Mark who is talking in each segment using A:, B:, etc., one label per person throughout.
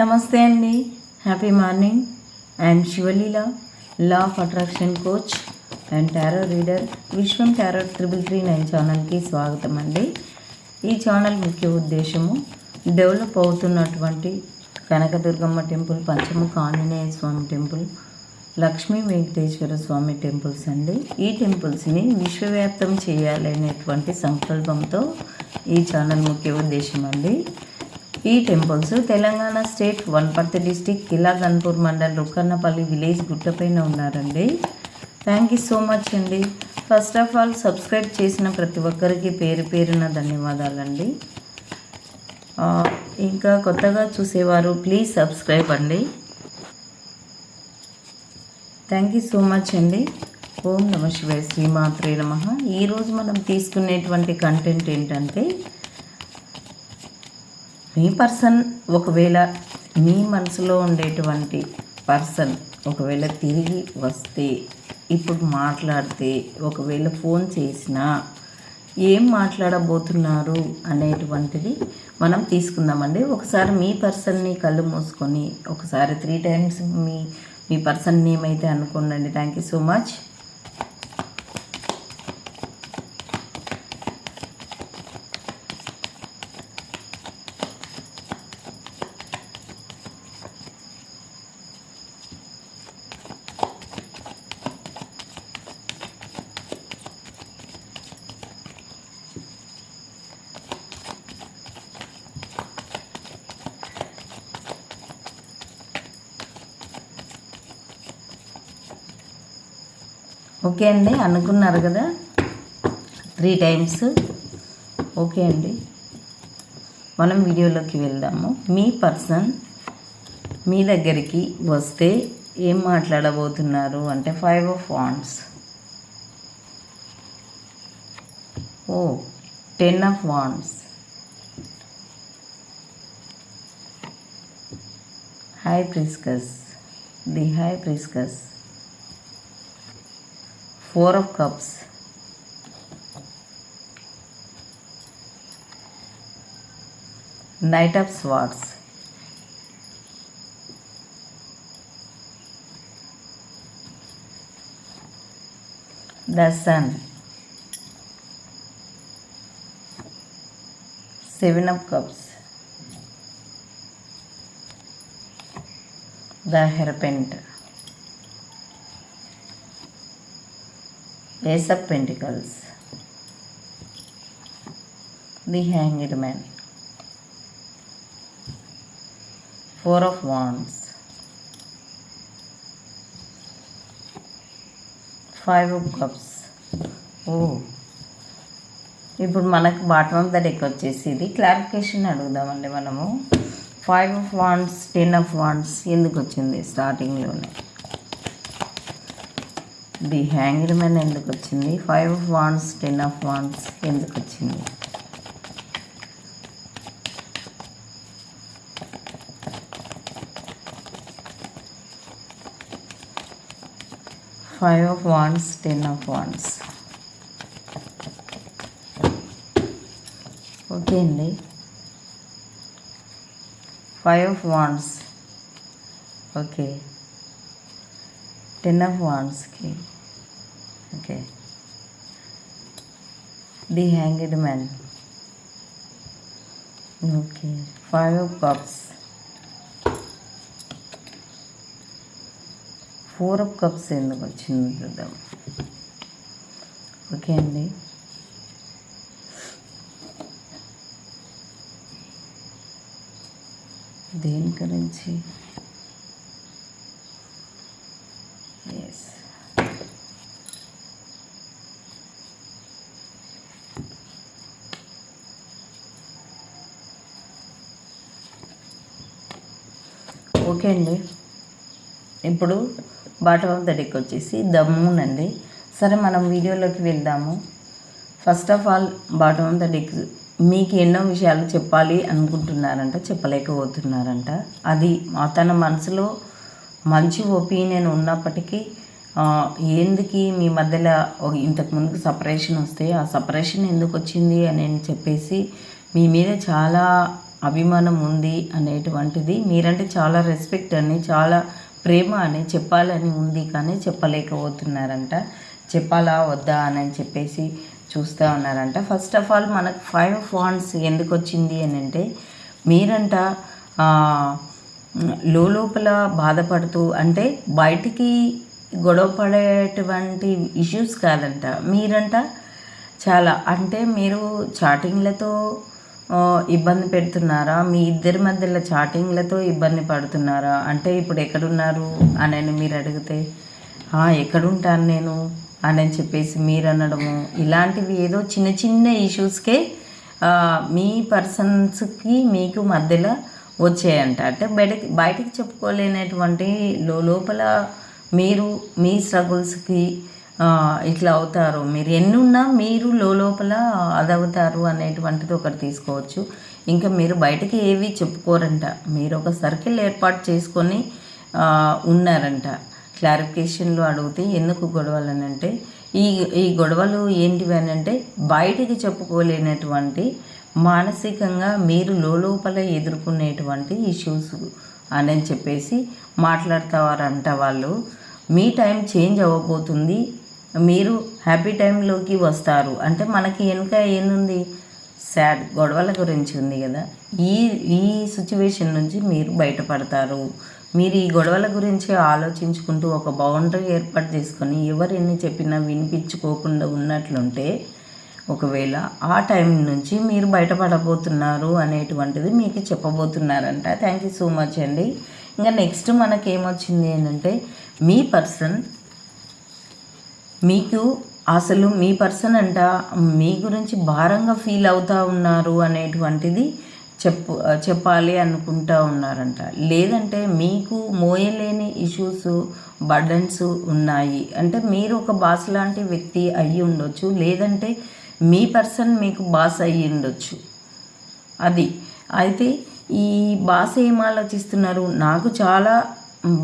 A: నమస్తే అండి. Happy morning I'm Sivaleela law of attraction coach and tarot reader Vishwam tarot triple three nine ఛానల్కి స్వాగతం అండి. ఈ ఛానల్ ముఖ్య ఉద్దేశము డెవలప్ అవుతున్నటువంటి Kanakadurgamma temple Panchamukha Anjaneya Swami temple Lakshmi Venkateswara Swami temples అండి. ఈ టెంపుల్స్ని విశ్వవ్యాప్తం చేయాలనేటువంటి సంకల్పంతో ఈ ఛానల్ ముఖ్య ఉద్దేశం అండి. ఈ temples Telangana state Wanaparthy district Kila Ganpur mandal Rukkannapalli village గుట్టపైన ఉన్నారండి. థ్యాంక్ యూ సో మచ్ అండి. ఫస్ట్ ఆఫ్ ఆల్ సబ్స్క్రైబ్ చేసిన ప్రతి ఒక్కరికి పేరు పేరున ధన్యవాదాలండి. ఇంకా కొత్తగా చూసేవారు ప్లీజ్ సబ్స్క్రైబ్ అండి. థ్యాంక్ యూ సో మచ్ అండి. ఓం నమ శివాయ శ్రీమాత్రే నమ. ఈరోజు మనం తీసుకునేటువంటి కంటెంట్ ఏంటంటే మీ పర్సన్ ఒకవేళ మీ మనసులో ఉండేటువంటి పర్సన్ ఒకవేళ తిరిగి వస్తే ఇప్పుడు మాట్లాడితే ఒకవేళ ఫోన్ చేసినా ఏం మాట్లాడబోతున్నారు అనేటువంటిది మనం తీసుకుందామండి. ఒకసారి మీ పర్సన్ని కళ్ళు మూసుకొని ఒకసారి త్రీ టైమ్స్ మీ మీ పర్సన్ నేమ్ అయితే అనుకోండి thank you so much okay అండి అనుకున్నారు కదా? త్రీ టైమ్స్ ఓకే అండి. మనం వీడియోలోకి వెళ్దాము. మీ పర్సన్ మీ దగ్గరికి వస్తే ఏం మాట్లాడబోతున్నారు? అంటే five of wands oh ten of wands high priestess the high priestess four of cups. Knight of swords. The sun. Seven of cups. The serpent Ace of Pentacles, the Hanged Man, Four of Wands, five cups ఓ ఇప్పుడు మనకు bottom of the deck వచ్చేసి ఇది clarification అడుగుదామండి మనము. Five of wands ten of wands ఎందుకు వచ్చింది స్టార్టింగ్లోనే the hanged man ఎందుకు వచ్చింది? Five of wands ten of wands ఎందుకు వచ్చింది? Five of wands ten of wands. Okay అండి. Five of wands. Okay. Ten of వాన్స్కి okay the hanged man okay five of cups four of cups ఎందుకు వచ్చింది చూద్దాం. Okay అండి. దేని గురించి okay అండి. ఇప్పుడు బాటమ్ ఆఫ్ ద డెక్ వచ్చేసి ద మూన్ అండి. సరే మనం వీడియోలోకి వెళ్దాము. First of all bottom of the deck మీకు ఎన్నో విషయాలు చెప్పాలి అనుకుంటున్నారంట చెప్పలేకపోతున్నారంట. అది తన మనసులో మంచి ఒపీనియన్ ఉన్నప్పటికీ ఎందుకు మీ మధ్యలో ఇంతకు ముందుకు సపరేషన్ వస్తే ఆ సపరేషన్ ఎందుకు వచ్చింది అని చెప్పేసి మీ మీద చాలా అభిమానం ఉంది అనేటువంటిది మీరంటే చాలా రెస్పెక్ట్ అని చాలా ప్రేమ అని చెప్పాలని ఉంది కానీ చెప్పలేకపోతున్నారంట. చెప్పాలా వద్దా అని చెప్పేసి చూస్తూ ఉన్నారంట. ఫస్ట్ ఆఫ్ ఆల్ మనకు ఫైవ్ ఫాండ్స్ ఎందుకు వచ్చింది అని అంటే మీరంట లోపల బాధపడుతూ అంటే బయటికి గొడవ పడేటువంటి ఇష్యూస్ కాదంట. మీరంట చాలా అంటే మీరు చాటింగ్లతో ఇబ్బంది పెడుతున్నారా? మీ ఇద్దరి మధ్యలో చాటింగ్లతో ఇబ్బంది పడుతున్నారా? అంటే ఇప్పుడు ఎక్కడున్నారు? అని మీరు అడిగితే ఎక్కడుంటాను నేను? అని చెప్పేసి మీరు అనడము ఇలాంటివి ఏదో చిన్న చిన్న ఇష్యూస్కే మీ పర్సన్స్కి మీకు మధ్యలో వచ్చాయంట. అంటే బయటకి బయటికి చెప్పుకోలేనటువంటి లో- లోపల మీరు మీ స్ట్రగుల్స్కి ఇట్లా అవుతారు. మీరు ఎన్నున్నా మీరు లోపల అది అనేటువంటిది ఒకటి తీసుకోవచ్చు. ఇంకా మీరు బయటకి ఏవి చెప్పుకోరంట. మీరు ఒక సర్కిల్ ఏర్పాటు చేసుకొని ఉన్నారంట. క్లారిఫికేషన్లు అడిగితే ఎందుకు గొడవలు అనంటే ఈ ఈ గొడవలు ఏంటివి అని అంటే బయటికి చెప్పుకోలేనటువంటి మానసికంగా మీరు లోపల ఎదుర్కొనేటువంటి ఇష్యూస్ అని చెప్పేసి మాట్లాడతారంట వాళ్ళు. మీ టైం చేంజ్ అవ్వబోతుంది. మీరు హ్యాపీ టైంలోకి వస్తారు. అంటే మనకి వెనుక ఏంది శాడ్ గొడవల గురించి ఉంది కదా. ఈ ఈ సిచ్యువేషన్ నుంచి మీరు బయటపడతారు. మీరు ఈ గొడవల గురించి ఆలోచించుకుంటూ ఒక బౌండరీ ఏర్పాటు చేసుకొని ఎవరు ఎన్ని చెప్పినా వినిపించుకోకుండా ఉన్నట్లుంటే ఒకవేళ ఆ టైం నుంచి మీరు బయటపడబోతున్నారు అనేటువంటిది మీకు చెప్పబోతున్నారంట. థ్యాంక్ యూ సో మచ్ అండి. ఇంకా నెక్స్ట్ మనకి ఏమొచ్చింది ఏంటంటే మీ పర్సన్ మీకు అసలు మీ పర్సన్ అంట మీ గురించి భారంగా ఫీల్ అవుతూ ఉన్నారు అనేటువంటిది చెప్పు చెప్పాలి అనుకుంటా ఉన్నారంట. లేదంటే మీకు మోయలేని ఇష్యూస్ బర్డన్స్ ఉన్నాయి. అంటే మీరు ఒక బాస్ లాంటి వ్యక్తి అయ్యి ఉండొచ్చు లేదంటే మీ పర్సన్ మీకు బాస్ అయ్యి ఉండొచ్చు. అది. అయితే ఈ బాస్ ఏం ఆలోచిస్తున్నారు? నాకు చాలా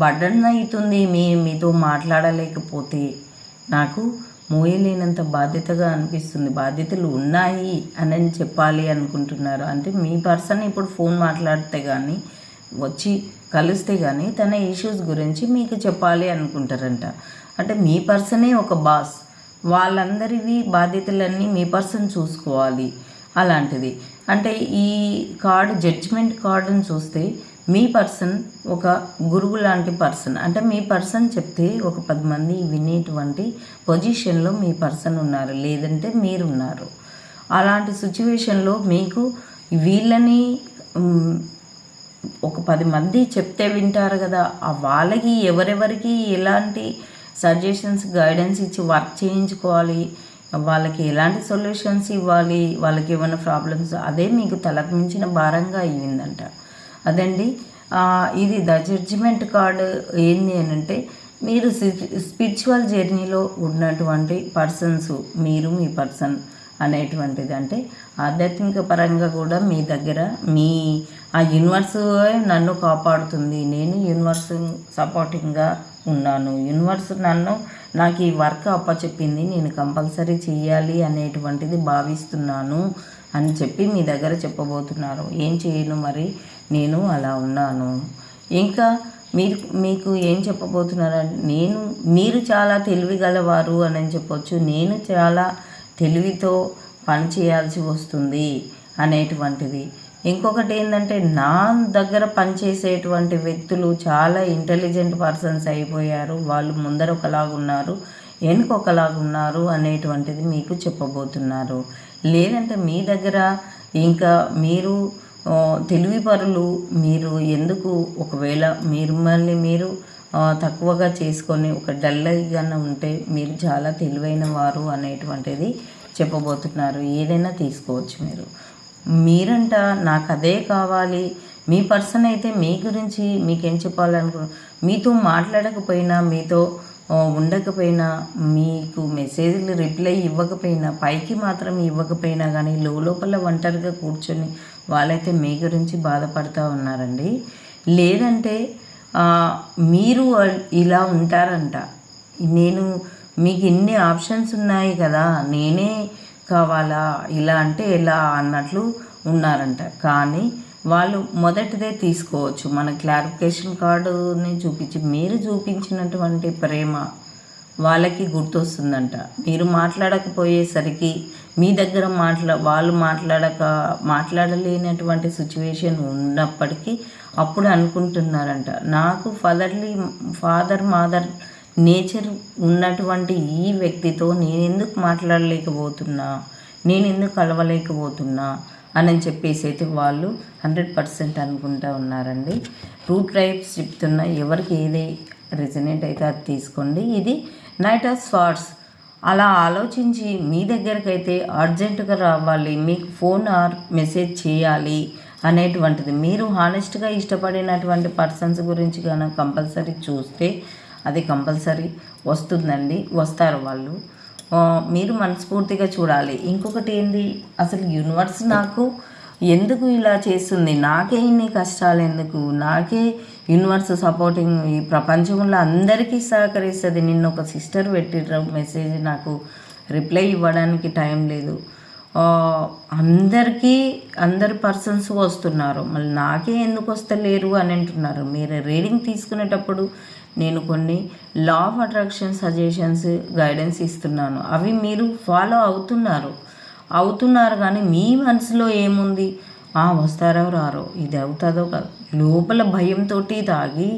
A: బర్డన్ అవుతుంది మీ మీతో మాట్లాడలేకపోతే. నాకు మోయలేనంత బాధ్యతగా అనిపిస్తుంది. బాధ్యతలు ఉన్నాయి అని చెప్పాలి అనుకుంటున్నారు. అంటే మీ పర్సన్ ఇప్పుడు ఫోన్ మాట్లాడితే కానీ వచ్చి కలిస్తే కానీ తన ఇష్యూస్ గురించి మీకు చెప్పాలి అనుకుంటారంట. అంటే మీ పర్సనే ఒక బాస్. వాళ్ళందరివి బాధ్యతలన్నీ మీ పర్సన్ చూసుకోవాలి. అలాంటిది. అంటే ఈ కార్డు జడ్జిమెంట్ కార్డుని చూస్తే మీ పర్సన్ ఒక గురువు లాంటి పర్సన్. అంటే మీ పర్సన్ చెప్తే ఒక పది మంది వినేటువంటి పొజిషన్లో మీ పర్సన్ ఉన్నారు లేదంటే మీరున్నారు. అలాంటి సిచ్యువేషన్లో మీకు వీళ్ళని ఒక పది మంది చెప్తే వింటారు కదా ఆ వాళ్ళకి ఎవరెవరికి ఎలాంటి సజెషన్స్ గైడెన్స్ ఇచ్చి వర్క్ చేయించుకోవాలి వాళ్ళకి ఎలాంటి సొల్యూషన్స్ ఇవ్వాలి వాళ్ళకి ఏమైనా ప్రాబ్లమ్స్ అదే మీకు తలకు మించిన భారంగా అయ్యిందంట. అదండి. ఇది ద జడ్జిమెంట్ కార్డు ఏంది అని అంటే మీరు స్పిరిచువల్ జర్నీలో ఉన్నటువంటి పర్సన్స్ మీరు మీ పర్సన్ అనేటువంటిది. అంటే ఆధ్యాత్మిక పరంగా కూడా మీ దగ్గర మీ ఆ యూనివర్స్ నన్ను కాపాడుతుంది. నేను యూనివర్స్ సపోర్టింగ్గా ఉన్నాను. యూనివర్స్ నన్ను నాకు ఈ వర్క్ అప్పచెప్పింది. నేను కంపల్సరీ చేయాలి అనేటువంటిది భావిస్తున్నాను. అని చెప్పి మీ దగ్గర చెప్పబోతున్నారు. ఏం చేయను మరి? నేను అలా ఉన్నాను. ఇంకా మీరు మీకు ఏం చెప్పబోతున్నారంటే నేను మీరు చాలా తెలివి గలవారు అని చెప్పొచ్చు. నేను చాలా తెలివితో పని చేయాల్సి వస్తుంది అనేటువంటిది. ఇంకొకటి ఏంటంటే నా దగ్గర పనిచేసేటువంటి వ్యక్తులు చాలా ఇంటెలిజెంట్ పర్సన్స్ అయిపోయారు. వాళ్ళు ముందర ఒకలాగా ఉన్నారు వెనుక ఒకలాగా ఉన్నారు అనేటువంటిది మీకు చెప్పబోతున్నారు. లేదంటే మీ దగ్గర ఇంకా మీరు తెలివిపరులు తెలివి పరులు మీరు ఎందుకు ఒకవేళ మీరు మళ్ళీ మీరు తక్కువగా చేసుకొని ఒక డల్గా ఉంటే మీరు చాలా తెలివైన వారు అనేటువంటిది చెప్పబోతున్నారు. ఏదైనా తీసుకోవచ్చు మీరు. మీరంట నాకు అదే కావాలి. మీ పర్సన్ అయితే మీ గురించి మీకేం చెప్పాలనుకో మీతో మాట్లాడకపోయినా మీతో ఉండకపోయినా మీకు మెసేజ్లు రిప్లై ఇవ్వకపోయినా పైకి మాత్రం ఇవ్వకపోయినా కానీ లోపల ఒంటరిగా కూర్చొని వాళ్ళైతే మీ గురించి బాధపడుతూ ఉన్నారండి. లేదంటే మీరు ఇలా ఉంటారంట. నేను మీకు ఇన్ని ఆప్షన్స్ ఉన్నాయి కదా నేనే కావాలా ఇలా అంటే ఎలా అన్నట్లు ఉన్నారంట. కానీ వాళ్ళు మొదటిదే తీసుకోవచ్చు. మన క్లారిఫికేషన్ కార్డుని చూపించి మీరు చూపించినటువంటి ప్రేమ వాళ్ళకి గుర్తొస్తుందంట. మీరు మాట్లాడకపోయేసరికి మీ దగ్గర మాట్లా వాళ్ళు మాట్లాడక మాట్లాడలేనటువంటి సిచ్యువేషన్ ఉన్నప్పటికీ అప్పుడు అనుకుంటున్నారంట. నాకు ఫాదర్లీ ఫాదర్ మాదర్ నేచర్ ఉన్నటువంటి ఈ వ్యక్తితో నేను ఎందుకు మాట్లాడలేకపోతున్నా? నేను ఎందుకు కలవలేకపోతున్నా? అని చెప్పేసి అయితే వాళ్ళు హండ్రెడ్ పర్సెంట్ అనుకుంటా ఉన్నారండి. టూ ట్రైబ్స్ చెప్తున్నా ఎవరికి ఏది రెసినెంట్ అయితే అది తీసుకోండి. ఇది నైట్ ఆఫ్ స్వాట్స్ అలా ఆలోచించి మీ దగ్గరికి అయితే అర్జెంటుగా రావాలి. మీకు ఫోన్ ఆర్ మెసేజ్ చేయాలి అనేటువంటిది. మీరు హానెస్ట్గా ఇష్టపడినటువంటి పర్సన్స్ గురించి కనుక కంపల్సరీ చూస్తే అది కంపల్సరీ వస్తుందండి. వస్తారు వాళ్ళు. మీరు మనస్ఫూర్తిగా చూడాలి. ఇంకొకటి ఏంది? అసలు యూనివర్స్ నాకు ఎందుకు ఇలా చేస్తుంది? నాకే ఇన్ని కష్టాలు ఎందుకు? నాకే యూనివర్స్ సపోర్టింగ్ ఈ ప్రపంచంలో అందరికీ సహకరిస్తుంది. నిన్న ఒక సిస్టర్ పెట్టిర్రు మెసేజ్ నాకు రిప్లై ఇవ్వడానికి టైం లేదు. అందరికీ అందరు పర్సన్స్ వస్తున్నారు. మళ్ళీ నాకే ఎందుకు వస్తలేరు అని అంటున్నారు. మీరు రీడింగ్ తీసుకునేటప్పుడు నేను కొన్ని law of attraction suggestions guidance ఇస్తున్నాను. అవి మీరు ఫాలో అవుతున్నారు. అవుతున్నారు కానీ మీ మనసులో ఏముంది? ఆ వస్తారో రారో ఇది అవుతుందో కాదు. లోపల భయంతో తాగి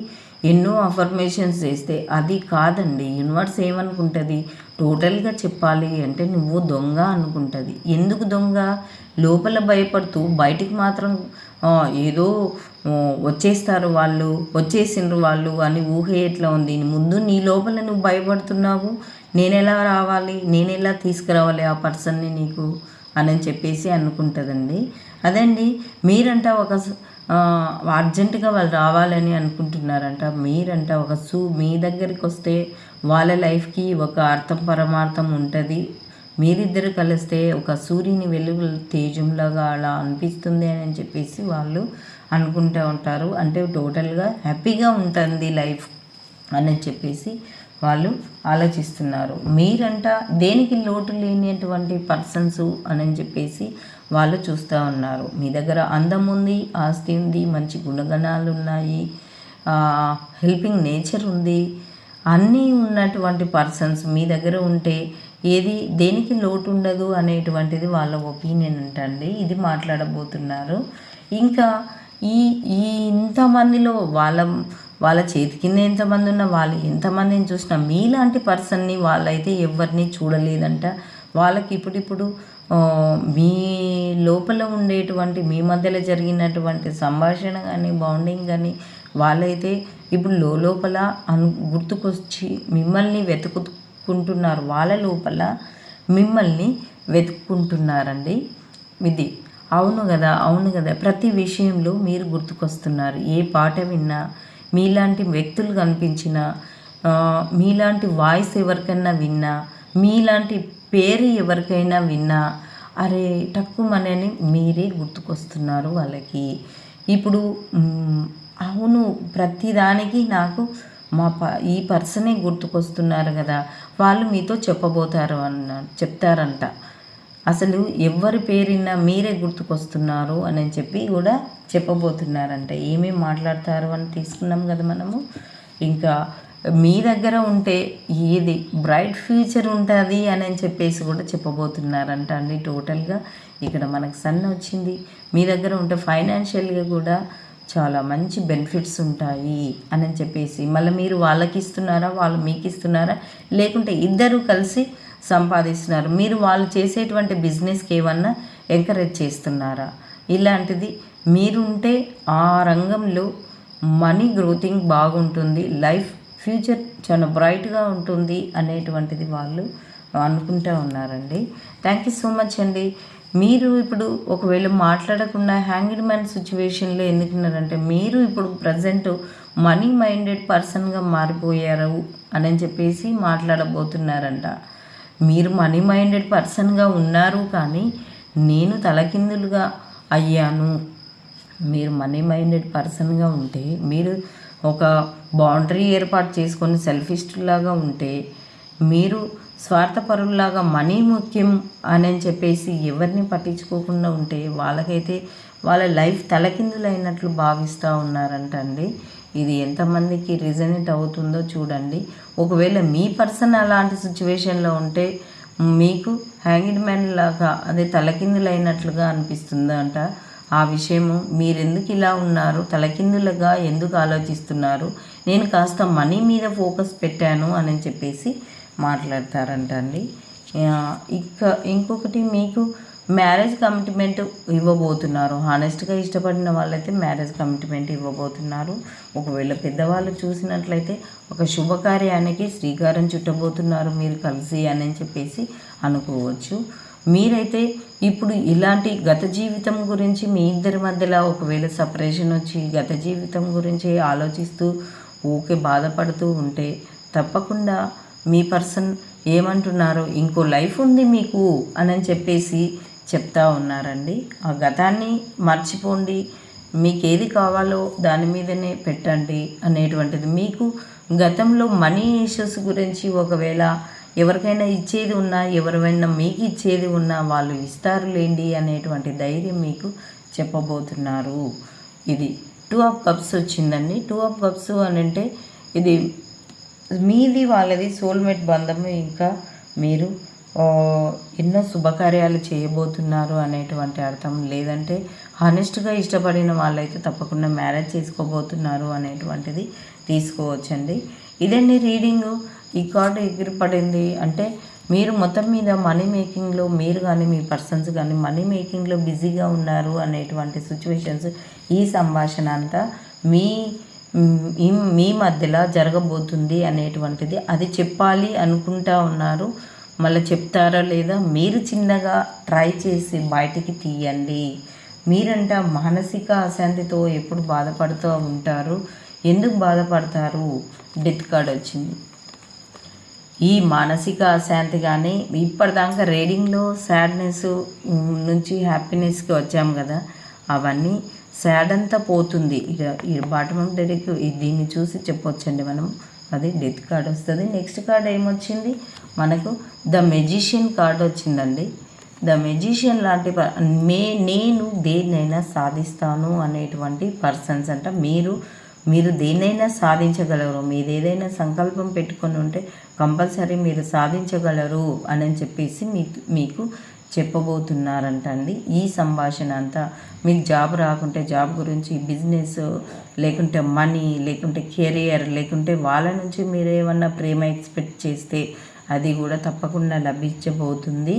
A: ఎన్నో అఫర్మేషన్స్ చేస్తే అది కాదండి. యూనివర్స్ ఏమనుకుంటుంది? టోటల్గా చెప్పాలి అంటే నువ్వు దొంగ అనుకుంటుంది. ఎందుకు దొంగ? లోపల భయపడుతూ బయటికి మాత్రం ఏదో వచ్చేస్తారు వాళ్ళు వచ్చేసిండ్రు వాళ్ళు అని ఊహ ఎట్లా ఉంది? ముందు నీ లోపల నువ్వు భయపడుతున్నావు. నేను ఎలా రావాలి? నేను ఎలా తీసుకురావాలి ఆ పర్సన్ని నీకు? అని చెప్పేసి అనుకుంటుందండి. అదండి మీరంట ఒక అర్జెంటుగా వాళ్ళు రావాలని అనుకుంటున్నారంట. మీరంట ఒక సూ మీ దగ్గరికి వస్తే వాళ్ళ లైఫ్కి ఒక అర్థం పరమార్థం ఉంటుంది. మీరిద్దరు కలిస్తే ఒక సూర్యుని వెలుగు తేజంలాగా అలా అనిపిస్తుంది అని చెప్పేసి వాళ్ళు అనుకుంటూ ఉంటారు. అంటే టోటల్గా హ్యాపీగా ఉంటుంది లైఫ్ అని చెప్పేసి వాళ్ళు ఆలోచిస్తున్నారు. మీరంట దేనికి లోటు లేనటువంటి పర్సన్స్ అని చెప్పేసి వాళ్ళు చూస్తూ ఉన్నారు. మీ దగ్గర అందం ఉంది ఆస్తి ఉంది మంచి గుణగణాలు ఉన్నాయి హెల్పింగ్ నేచర్ ఉంది అన్నీ ఉన్నటువంటి పర్సన్స్ మీ దగ్గర ఉంటే ఏది దేనికి లోటు ఉండదు అనేటువంటిది వాళ్ళ ఒపీనియన్ అంటండి. ఇది మాట్లాడబోతున్నారు. ఇంకా ఈ ఈ ఇంతమందిలో వాళ్ళ వాళ్ళ చేతి కింద ఎంతమంది ఉన్నా వాళ్ళు ఎంతమందిని చూసినా మీలాంటి పర్సన్ని వాళ్ళైతే ఎవరిని చూడలేదంట. వాళ్ళకి ఇప్పుడిప్పుడు మీ లోపల ఉండేటువంటి మీ మధ్యలో జరిగినటువంటి సంభాషణ కానీ బాండింగ్ కానీ వాళ్ళైతే ఇప్పుడు లో లోపల అను గుర్తుకొచ్చి మిమ్మల్ని వెతుకుంటున్నారు వాళ్ళ లోపల మిమ్మల్ని వెతుక్కుంటున్నారండి. ఇది అవును కదా అవును కదా. ప్రతి విషయంలో మీరు గుర్తుకొస్తున్నారు. ఏ పాట విన్నా మీలాంటి వ్యక్తులు కనిపించినా మీలాంటి వాయిస్ ఎవరికైనా విన్నా మీలాంటి పేరు ఎవరికైనా విన్నా అరే టక్కుమనని మీరే గుర్తుకొస్తున్నారు వాళ్ళకి. ఇప్పుడు అవును ప్రతిదానికి నాకు మా ప ఈ పర్సనే గుర్తుకొస్తున్నారు కదా. వాళ్ళు మీతో చెప్పబోతారు అన్న చెప్తారంట. అసలు ఎవరి పేరినా మీరే గుర్తుకొస్తున్నారు అని చెప్పి కూడా చెప్పబోతున్నారంట. ఏమేమి మాట్లాడతారు అని తీసుకున్నాం కదా మనము. ఇంకా మీ దగ్గర ఉంటే ఏది బ్రైట్ ఫ్యూచర్ ఉంటుంది అని చెప్పేసి కూడా చెప్పబోతున్నారంట అండి టోటల్గా. ఇక్కడ మనకు సన్ వచ్చింది. మీ దగ్గర ఉంటే ఫైనాన్షియల్గా కూడా చాలా మంచి బెనిఫిట్స్ ఉంటాయి అని చెప్పేసి. మళ్ళీ మీరు వాళ్ళకి ఇస్తున్నారా వాళ్ళు మీకు ఇస్తున్నారా లేకుంటే ఇద్దరు కలిసి సంపాదిస్తున్నారు. మీరు వాళ్ళు చేసేటువంటి బిజినెస్కి ఏమన్నా ఎంకరేజ్ చేస్తున్నారా? ఇలాంటిది మీరుంటే ఆ రంగంలో మనీ గ్రోతింగ్ బాగుంటుంది లైఫ్ ఫ్యూచర్ చాలా బ్రైట్గా ఉంటుంది అనేటువంటిది వాళ్ళు అనుకుంటూ ఉన్నారండి. థ్యాంక్ యూ సో మచ్ అండి. మీరు ఇప్పుడు ఒకవేళ మాట్లాడకుండా హ్యాంగిడ్ మ్యాన్ సిచ్యువేషన్లో ఎందుకున్నారంటే మీరు ఇప్పుడు ప్రజెంట్ మనీ మైండెడ్ పర్సన్గా మారిపోయారు అని చెప్పేసి మాట్లాడబోతున్నారంట. మీరు మనీ మైండెడ్ పర్సన్గా ఉన్నారు కానీ నేను తలకిందులుగా అయ్యాను. మీరు మనీ మైండెడ్ పర్సన్గా ఉంటే మీరు ఒక బౌండరీ ఏర్పాటు చేసుకొని సెల్ఫిస్ట్లాగా ఉంటే మీరు స్వార్థపరుల్లాగా మనీ ముఖ్యం అని చెప్పేసి ఎవరిని పట్టించుకోకుండా ఉంటే వాళ్ళకైతే వాళ్ళ లైఫ్ తలకిందులైనట్లు భావిస్తూ ఉన్నారంట అండి ఇది ఎంతమందికి రిజనేట్ అవుతుందో చూడండి. ఒకవేళ మీ పర్సన్ అలాంటి సిచ్యువేషన్లో ఉంటే మీకు హ్యాంగిడ్ మ్యాన్ లాగా అదే తలకిందులైనట్లుగా అనిపిస్తుందంట. ఆ విషయము మీరెందుకు ఇలా ఉన్నారు? తలకిందులుగా ఎందుకు ఆలోచిస్తున్నారు? నేను కాస్త మనీ మీద ఫోకస్ పెట్టాను అని చెప్పేసి మాట్లాడతారంట అండి ఇక ఇంకొకటి మీకు మ్యారేజ్ కమిట్మెంట్ ఇవ్వబోతున్నారు. హానెస్ట్గా ఇష్టపడిన వాళ్ళైతే మ్యారేజ్ కమిట్మెంట్ ఇవ్వబోతున్నారు. ఒకవేళ పెద్దవాళ్ళు చూసినట్లయితే ఒక శుభకార్యానికి శ్రీకారం చుట్టబోతున్నారు. మీరు కలిసి అని చెప్పేసి అనుకోవచ్చు. మీరైతే ఇప్పుడు ఇలాంటి గత జీవితం గురించి మీ ఇద్దరి మధ్యలో ఒకవేళ సపరేషన్ వచ్చి గత జీవితం గురించి ఆలోచిస్తూ ఊకే బాధపడుతూ ఉంటే తప్పకుండా మీ పర్సన్ ఏమంటున్నారు ఇంకో లైఫ్ ఉంది మీకు అని చెప్పేసి చెప్తా ఉన్నారండి. ఆ గతాన్ని మర్చిపోండి. మీకు ఏది కావాలో దాని మీదనే పెట్టండి అనేటువంటిది. మీకు గతంలో మనీ ఇష్యూస్ గురించి ఒకవేళ ఎవరికైనా ఇచ్చేది ఉన్నా ఎవరివైనా మీకు ఇచ్చేది ఉన్నా వాళ్ళు ఇస్తారు లేండి అనేటువంటి ధైర్యం మీకు చెప్పబోతున్నారు. ఇది టూ ఆఫ్ కప్స్ వచ్చిందండి. టూ ఆఫ్ కప్స్ అని అంటే ఇది మీది వాళ్ళది సోల్మేట్ బంధం ఇంకా మీరు ఎన్నో శుభకార్యాలు చేయబోతున్నారు అనేటువంటి అర్థం లేదంటే హానెస్ట్గా ఇష్టపడిన వాళ్ళైతే తప్పకుండా మ్యారేజ్ చేసుకోబోతున్నారు అనేటువంటిది తీసుకోవచ్చండి. ఇదండి రీడింగు ఈ కార్డు ఎగిరిపడింది అంటే మీరు మొత్తం మీద మనీ మేకింగ్లో మీరు కానీ మీ పర్సన్స్ కానీ మనీ మేకింగ్లో బిజీగా ఉన్నారు అనేటువంటి సిచ్యువేషన్స్ ఈ సంభాషణ అంతా మీ మీ మధ్యలో జరగబోతుంది అనేటువంటిది అది చెప్పాలి అనుకుంటా ఉన్నారు. మళ్ళీ చెప్తారా లేదా? మీరు చిన్నగా ట్రై చేసి బయటికి తీయండి. మీరంట మానసిక అశాంతితో ఎప్పుడు బాధపడుతూ ఉంటారు. ఎందుకు బాధపడతారు? డెత్ కార్డ్ వచ్చింది. ఈ మానసిక అశాంతి కానీ ఇప్పటిదాకా రీడింగ్లో సాడ్నెస్ నుంచి హ్యాపీనెస్కి వచ్చాము కదా. అవన్నీ సాడ్ అంతా పోతుంది. ఇక ఈ బాటమ్ ఆఫ్ డెడిక్ దీన్ని చూసి చెప్పొచ్చండి మనం. అది డెత్ కార్డ్ వస్తుంది. నెక్స్ట్ కార్డ్ ఏమొచ్చింది? మనకు ద మెజిషియన్ కార్డ్ వచ్చిందండి. ద మెజిషియన్ లాంటి మే నేను దేన్నైనా సాధిస్తాను అనేటువంటి పర్సన్స్ అంట మీరు మీరు దేన్నైనా సాధించగలరు. మీరు ఏదైనా సంకల్పం పెట్టుకొని ఉంటే కంపల్సరీ మీరు సాధించగలరు అని చెప్పేసి మీకు మీకు చెప్పబోతున్నారంటండి. ఈ సంభాషణ అంతా మీకు జాబ్ రాకుంటే జాబ్ గురించి బిజినెస్ లేకుంటే మనీ లేకుంటే కెరియర్ లేకుంటే వాళ్ళ నుంచి మీరు ఏమన్నా ప్రేమ ఎక్స్పెక్ట్ చేస్తే అది కూడా తప్పకుండా లభించబోతుంది.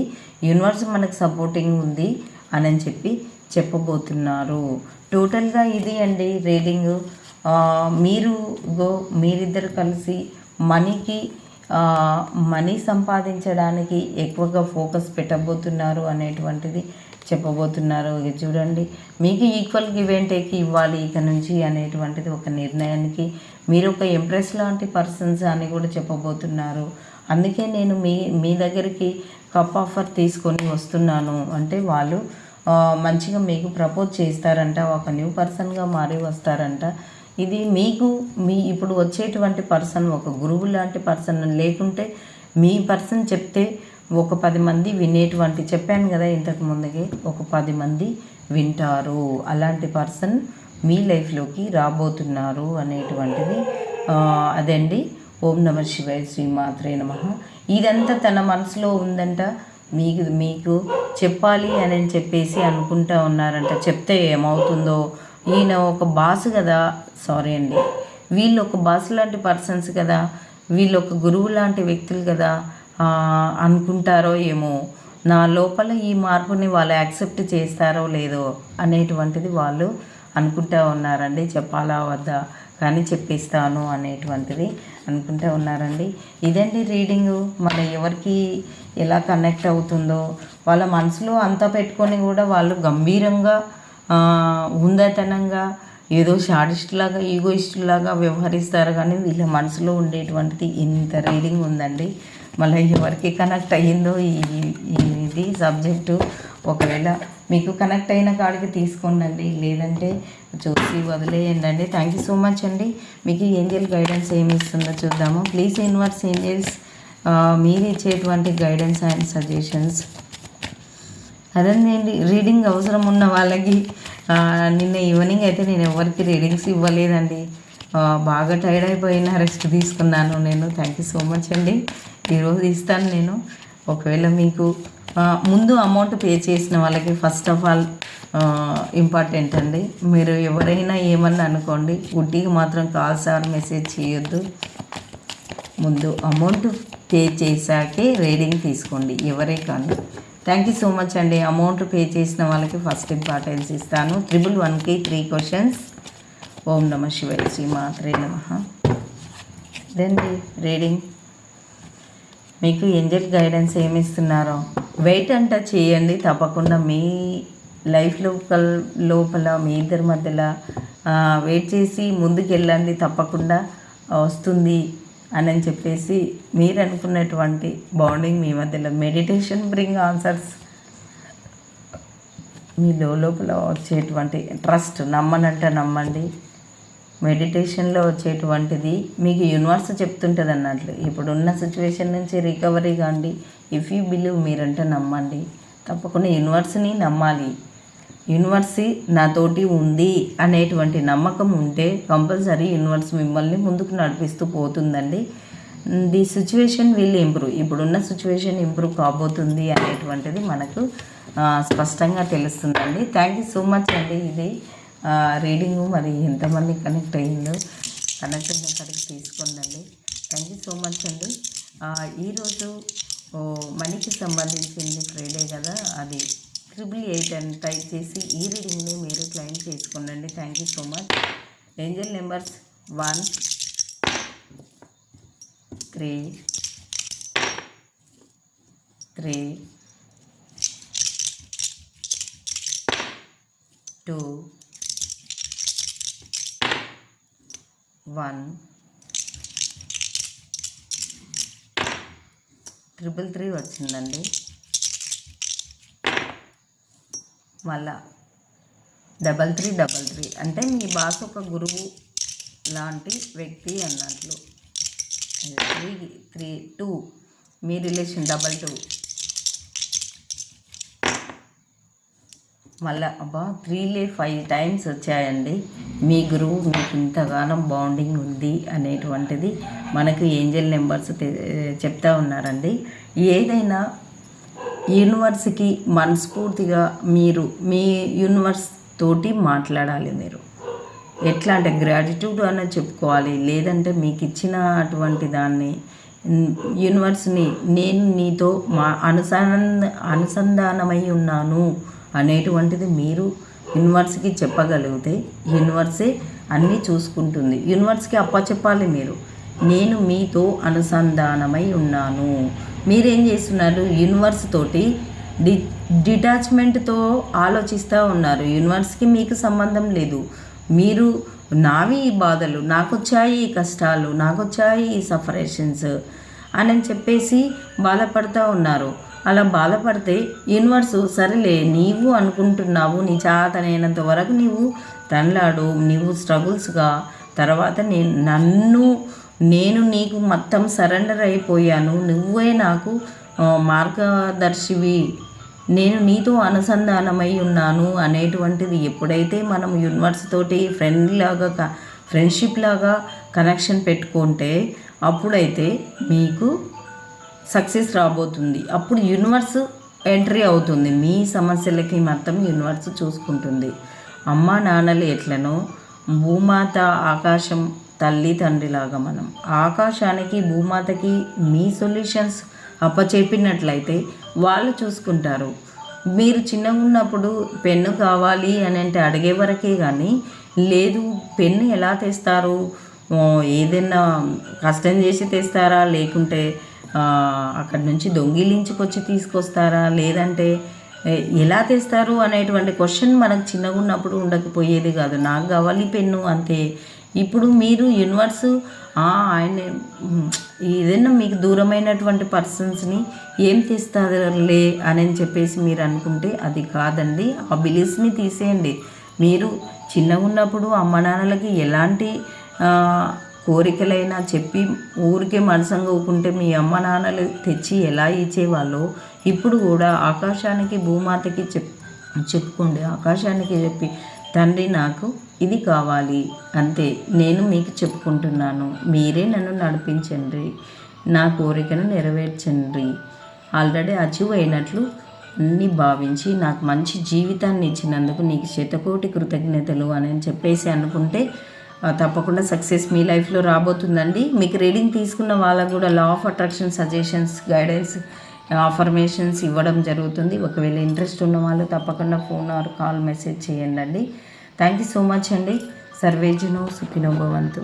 A: యూనివర్స్ మనకు సపోర్టింగ్ ఉంది అని చెప్పి చెప్పబోతున్నారు. టోటల్గా ఇది అండి రీడింగ్. మీరు గో మీరిద్దరు కలిసి మనీకి మనీ సంపాదించడానికి ఎక్కువగా ఫోకస్ పెట్టబోతున్నారు అనేటువంటిది చెప్పబోతున్నారు. చూడండి మీకు ఈక్వల్ గివ్ అండ్ టేక్ ఇవ్వాలి ఇక నుంచి అనేటువంటిది ఒక నిర్ణయానికి మీరు ఒక ఇంప్రెస్ లాంటి పర్సన్స్ అని కూడా చెప్పబోతున్నారు. అందుకే నేను మీ మీ దగ్గరికి కప్ ఆఫర్ తీసుకొని వస్తున్నాను. అంటే వాళ్ళు మంచిగా మీకు ప్రపోజ్ చేస్తారంట ఒక న్యూ పర్సన్గా మారి వస్తారంట. ఇది మీకు మీ ఇప్పుడు వచ్చేటువంటి పర్సన్ ఒక గురువు లాంటి పర్సన్ లేకుంటే మీ పర్సన్ చెప్తే ఒక పది మంది వినేటువంటి చెప్పాను కదా ఇంతకు ముందుకి ఒక పది మంది వింటారు. అలాంటి పర్సన్ మీ లైఫ్లోకి రాబోతున్నారు అనేటువంటిది అదండి. ఓం నమ శివాయ శ్రీమాత్రే నమ. ఇదంతా తన మనసులో ఉందంట. మీకు మీకు చెప్పాలి అని చెప్పేసి అనుకుంటా ఉన్నారంట. చెప్తే ఏమవుతుందో? ఈయన ఒక బాస్ కదా. సారీ అండి. వీళ్ళు ఒక బాస్ లాంటి పర్సన్స్ కదా. వీళ్ళు ఒక గురువు లాంటి వ్యక్తులు కదా. అనుకుంటారో ఏమో. నా లోపల ఈ మార్పుని వాళ్ళు యాక్సెప్ట్ చేస్తారో లేదో అనేటువంటిది వాళ్ళు అనుకుంటా ఉన్నారండి. చెప్పాలా వద్దా కానీ చెప్పిస్తాను అనేటువంటిది అనుకుంటూ ఉన్నారండి. ఇదండి రీడింగ్? మన ఎవరికి ఎలా కనెక్ట్ అవుతుందో వాళ్ళ మనసులో అంతా పెట్టుకొని కూడా వాళ్ళు గంభీరంగా ఉందతనంగా ఏదో షాడిస్ట్లాగా ఈగోయిస్ట్లాగా వ్యవహరిస్తారు కానీ వీళ్ళ మనసులో ఉండేటువంటిది ఇంత రీడింగ్ ఉందండి. మళ్ళీ ఎవరికి కనెక్ట్ అయ్యిందో ఈ ఇది సబ్జెక్టు ఒకవేళ మీకు కనెక్ట్ అయిన కాడికి తీసుకోండి లేదంటే చూసి వదిలేయండి అండి థ్యాంక్ యూ సో మచ్ అండి. మీకు ఏంజల్ గైడెన్స్ ఏమి ఇస్తుందో చూద్దాము. ప్లీజ్ ఇన్వర్స్ ఏంజల్స్ మీరు ఇచ్చేటువంటి గైడెన్స్ అండ్ సజెషన్స్ అదేంటి రీడింగ్ అవసరం ఉన్న వాళ్ళకి నిన్న ఈవినింగ్ అయితే నేను ఎవరికి రీడింగ్స్ ఇవ్వలేదండి. బాగా టైర్డ్ అయిపోయిన రెస్ట్ తీసుకున్నాను నేను. థ్యాంక్ యూ సో మచ్ అండి. ఈరోజు ఇస్తాను నేను. ఒకవేళ మీకు ముందు అమౌంట్ పే చేసిన వాళ్ళకి ఫస్ట్ ఆఫ్ ఆల్ ఇంపార్టెంట్ అండి. మీరు ఎవరైనా ఏమన్నా అనుకోండి గుడ్డికి మాత్రం కాల్స్ ఆర్ మెసేజ్ చేయొద్దు. ముందు అమౌంట్ పే చేశాకే రీడింగ్ తీసుకోండి ఎవరే కానీ థ్యాంక్ యూ సో మచ్ అండి. అమౌంట్ పే చేసిన వాళ్ళకి ఫస్ట్ ఇంపార్టెన్స్ ఇస్తాను. ట్రిపుల్ వన్కి త్రీ క్వశ్చన్స్ ఓం నమ శివాయ శ్రీమాత్రే నమ. రండి రీడింగ్? మీకు ఏంజల్ గైడెన్స్ ఏమి ఇస్తున్నారో? వెయిట్ అంట చేయండి తప్పకుండా మీ లైఫ్ లోపల లోపల మీ ఇద్దరి మధ్యలో వెయిట్ చేసి ముందుకు వెళ్ళండి తప్పకుండా వస్తుంది అని అని చెప్పేసి మీరు అనుకున్నటువంటి బాండింగ్ మీ మధ్యలో. మెడిటేషన్ బ్రింగ్ ఆన్సర్స్ మీ లోపల వచ్చేటువంటి ట్రస్ట్ నమ్మనంట నమ్మండి. మెడిటేషన్లో వచ్చేటువంటిది మీకు యూనివర్స్ చెప్తుంటుంది అన్నట్లు. ఇప్పుడున్న సిచ్యువేషన్ నుంచి రికవరీ కాండి. ఇఫ్ యూ బిలీవ్ మీరంటే నమ్మండి. తప్పకుండా యూనివర్స్ని నమ్మాలి. యూనివర్స్ నాతోటి ఉంది అనేటువంటి నమ్మకం ఉంటే కంపల్సరీ యూనివర్స్ మిమ్మల్ని ముందుకు నడిపిస్తూ పోతుందండి. The situation will improve. ఇప్పుడున్న సిచ్యువేషన్ ఇంప్రూవ్ కాబోతుంది అనేటువంటిది మనకు స్పష్టంగా తెలుస్తుందండి. థ్యాంక్ యూ సో మచ్ అండి ఇది. రీడింగ్ మరి ఎంతమంది కనెక్ట్ అయ్యిందో కనెక్ట్ అయిన కడికి తీసుకోండి థ్యాంక్ యూ సో మచ్ అండి. ఈరోజు మనీకి సంబంధించింది ఫ్రైడే కదా అది ట్రిపుల్ ఎయిట్ అని టైప్ చేసి ఈ రీడింగ్ని మీరు క్లైమ్ చేసుకోండి thank you so much angel numbers one three three two one. Triple three వచ్చిందండి. మళ్ళా డబల్ త్రీ డబల్ త్రీ. అంటే మీ బాస్ ఒక గురువు లాంటి వ్యక్తి అన్నట్లు. Three three two. మీ రిలేషన్ డబల్ టూ. మళ్ళా అబ్బా త్రీలే ఫైవ్ టైమ్స్ వచ్చాయండి. మీ గురువు మీకు ఇంతగానం బాండింగ్ ఉంది అనేటువంటిది మనకు ఏంజల్ నెంబర్స్ తె- చెప్తా ఉన్నారండి. ఏదైనా యూనివర్స్కి మనస్ఫూర్తిగా మీరు మీ యూనివర్స్ తోటి మాట్లాడాలి మీరు. ఎట్లా అంటే గ్రాటిట్యూడ్ అనేది చెప్పుకోవాలి. లేదంటే మీకు ఇచ్చిన అటువంటి దాన్ని యూనివర్స్ని నేను నీతో మా అనుసంధానమై ఉన్నాను అనేటువంటిది మీరు యూనివర్స్కి చెప్పగలిగితే యూనివర్సే అన్నీ చూసుకుంటుంది. యూనివర్స్కి అప్పచెప్పాలి మీరు. నేను మీతో అనుసంధానమై ఉన్నాను. మీరేం చేస్తున్నారు? యూనివర్స్ తోటి డి డిటాచ్మెంట్తో ఆలోచిస్తూ ఉన్నారు. యూనివర్స్కి మీకు సంబంధం లేదు. మీరు నావి ఈ బాధలు నాకు వచ్చాయి ఈ కష్టాలు నాకు వచ్చాయి ఈ సఫరేషన్స్ అని చెప్పేసి బాధపడుతూ ఉన్నారు. అలా బాధపడితే యూనివర్సు సరేలే నీవు అనుకుంటున్నావు నీ చేతనైనంత వరకు నీవు తనలాడు నీవు స్ట్రగుల్స్గా. తర్వాత నేను నన్ను నేను నీకు మొత్తం సరెండర్ అయిపోయాను. నువ్వే నాకు మార్గదర్శివి. నేను నీతో అనుసంధానమై ఉన్నాను అనేటువంటిది ఎప్పుడైతే మనం యూనివర్స్ తోటి ఫ్రెండ్ లాగా ఫ్రెండ్షిప్ లాగా కనెక్షన్ పెట్టుకుంటే అప్పుడైతే మీకు సక్సెస్ రాబోతుంది. అప్పుడు యూనివర్స్ ఎంట్రీ అవుతుంది. మీ సమస్యలకి మొత్తం యూనివర్స్ చూసుకుంటుంది. అమ్మ నాన్నలు ఎట్లనో భూమాత ఆకాశం తల్లి తండ్రిలాగా మనం. ఆకాశానికి భూమాతకి మీ సొల్యూషన్స్ అప్పచెప్పినట్లయితే వాళ్ళు చూసుకుంటారు. మీరు చిన్నగా ఉన్నప్పుడు పెన్ను కావాలి అని అంటే అడిగే వరకే కానీ లేదు పెన్ను ఎలా తెస్తారు? ఏదైనా కష్టం చేసి తెస్తారా? లేకుంటే అక్కడి నుంచి దొంగిలించుకొచ్చి తీసుకొస్తారా? లేదంటే ఎలా తెస్తారు అనేటువంటి క్వశ్చన్ మనకు చిన్నగా ఉన్నప్పుడు ఉండకపోయేది కాదు. నాకు కావాలి పెన్ను అంతే. ఇప్పుడు మీరు యూనివర్స్ ఆయన ఏదైనా మీకు దూరమైనటువంటి పర్సన్స్ని ఏం తెస్తారులే అని చెప్పేసి మీరు అనుకుంటే అది కాదండి. ఆ బిలీఫ్స్ని తీసేయండి. మీరు చిన్నగా ఉన్నప్పుడు అమ్మ నాన్నలకి ఎలాంటి కోరికలైనా చెప్పి ఊరికే మనసంగవుకుంటే మీ అమ్మ నాన్నలు తెచ్చి ఎలా ఇచ్చేవాళ్ళో? ఇప్పుడు కూడా ఆకాశానికి భూమాతకి చెప్ చెప్పుకోండి. ఆకాశానికి చెప్పి తండ్రి నాకు ఇది కావాలి. అంతే. నేను మీకు చెప్పుకుంటున్నాను. మీరే నన్ను నడిపించండి. నా కోరికను నెరవేర్చండి. ఆల్రెడీ అచీవ్ అయినట్లు అన్ని భావించి నాకు మంచి జీవితాన్ని ఇచ్చినందుకు నీకు శతకోటి కృతజ్ఞతలు అని చెప్పేసి అనుకుంటే తప్పకుండా సక్సెస్ మీ లైఫ్లో రాబోతుందండి. మీకు రీడింగ్ తీసుకున్న వాళ్ళకు కూడా law of attraction suggestions guidance affirmations ఇవ్వడం జరుగుతుంది. ఒకవేళ ఇంట్రెస్ట్ ఉన్న వాళ్ళు తప్పకుండా ఫోన్ ఆర్ కాల్ మెసేజ్ చేయండి. అండి థ్యాంక్ యూ సో మచ్ అండి. సర్వేజును సుఖినోభవంతు.